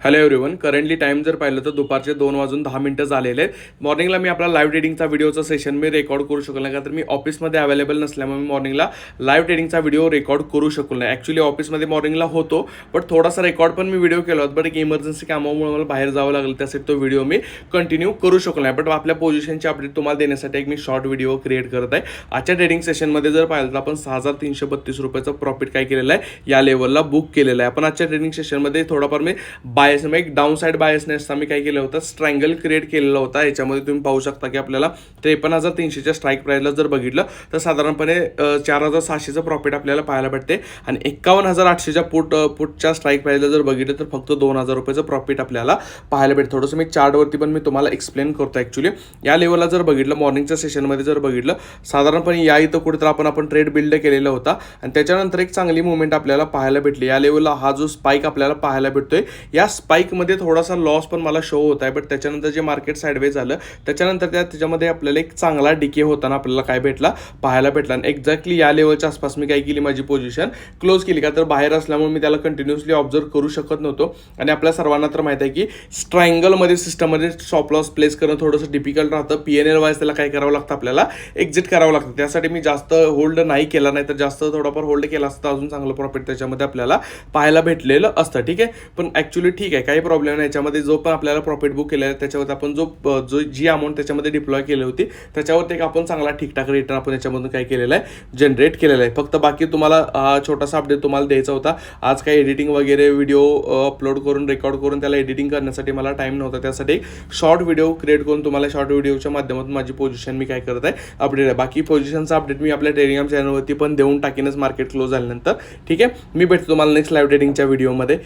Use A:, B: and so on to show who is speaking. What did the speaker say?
A: Hello everyone currently time जर पाहिलं तर दुपारचे दोन वाजून दहा मिनटं झालेले आहेत. मॉर्निंगला मी आपला लाईव्ह ट्रेडिंगचा व्हिडिओचा सेशन मी रेकॉर्ड करू शकलो नाही का तर मी ऑफिसमध्ये अवेलेबल नसल्यामुळे मी मॉर्निंगला लाईव्ह ट्रेडिंगचा व्हिडिओ रेकॉर्ड करू शकलो नाही. ॲक्च्युली ऑफिसमध्ये मॉर्निंगला होतो बट थोडासा रेकॉर्ड पण मी व्हिडिओ केला होता बट एक इमर्जन्सी कामामुळे मला बाहेर जावं लागलं त्यासाठी तो व्हिडिओ मी कंटिन्यू करू शकलो नाही. बट आपल्या पोझिशनची अपडेट तुम्हाला देण्यासाठी एक मी शॉर्ट व्हिडिओ क्रिएट करत आहे. आजच्या ट्रेडिंग सेशनमध्ये जर पाहिलं तर आपण सहा हजार तीनशे बत्तीस रुपयाचं प्रॉफिट काय केलेलं आहे या लेवलला बुक केलेलं आहे. आपण आजच्या ट्रेडिंग सेशनमध्ये थोडाफार मी बाय बायस एक डाऊन साईड बायसने असता मी काय केलं होतं? स्ट्रँगल क्रिएट केलेला होता. याच्यामध्ये तुम्ही पाहू शकता की आपल्याला त्रेपन्न हजार तीनशेच्या स्ट्राईक प्राईजला जर बघितलं तर साधारणपणे चार हजार सहाशेचं प्रॉफिट आपल्याला पाहायला भेटते. आणि एकावन्न हजार आठशेच्या पुट पुटच्या स्ट्राईक प्राईजला जर बघितलं तर फक्त दोन हजार रुपयाचं प्रॉफिट आपल्याला पाहायला भेटतं. थोडंसं मी चार्टवरती पण मी तुम्हाला एक्सप्लेन करतो ॲक्च्युली या लेवलला जर बघितलं मॉर्निंगच्या सेशनमध्ये जर बघितलं साधारणपणे या इथं कुठेतरी आपण आपण ट्रेड बिल्ड केलेला होता. आणि त्याच्यानंतर एक चांगली मुवमेंट आपल्याला पाहायला भेटली. या लेवलला हा जो स्पाईक आपल्याला पाहायला भेटतोय या स्पाईकमध्ये थोडासा लॉस पण मला शो होत आहे बट त्याच्यानंतर जे मार्केट साईडवे झालं त्याच्यानंतर त्या त्याच्यामध्ये आपल्याला एक चांगला डिके होताना आपल्याला काय भेटला? पाहायला भेटला. आणि एक्झॅक्टली या लेवलच्या आसपास मी काय केली माझी पोझिशन क्लोज केली. का तर बाहेर असल्यामुळे मी त्याला कंटिन्युअसली ऑब्झर्व करू शकत नव्हतो. आणि आपल्या सर्वांना तर माहिती आहे की स्ट्रँगलमध्ये सिस्टममध्ये स्टॉप लॉस प्लेस करणं थोडंसं डिफिकल्ट राहतं. पी एन एल वाईज त्याला काय करावं लागतं आपल्याला? एक्झिट करावं लागतं. त्यासाठी मी जास्त होल्ड नाही केला नाही तर जास्त थोडाफार होल्ड केला असता अजून चांगलं प्रॉफिट त्याच्यामध्ये आपल्याला पाहायला भेटलेलं असतं. ठीक आहे? पण ॲक्च्युली ठीक ठीक आहे काही प्रॉब्लेम नाही. याच्यामध्ये जो पण आपल्याला प्रॉफिट बुक केलेला आहे त्याच्यावरती आपण जो जो जी अमाऊंट त्याच्यामध्ये डिप्लॉय केली होती त्याच्यावरती एक आपण चांगला ठीकठाक रिटर्न आपण याच्यामधून काय केलेला आहे जनरेट केलेला आहे. फक्त बाकी तुम्हाला हा छोटासा अपडेट तुम्हाला द्यायचा होता. आज काही एडिटिंग वगैरे व्हिडिओ अपलोड करून रेकॉर्ड करून त्याला एडिटिंग करण्यासाठी मला टाईम नव्हता. त्यासाठी एक शॉर्ट व्हिडिओ क्रिएट करून तुम्हाला शॉर्ट व्हिडिओच्या माध्यमातून माझी पोझिशन मी काय करत आहे अपडेट आहे. बाकी पोझिशनचा अपडेट मी आपल्या टेलिग्राम चॅनलवरती पण देऊन टाकीनच मार्केट क्लोज झाल्यानंतर. ठीक आहे मी भेटतो तुम्हाला नेक्स्ट लाईव्ह ट्रेडिंगच्या व्हिडिओमध्ये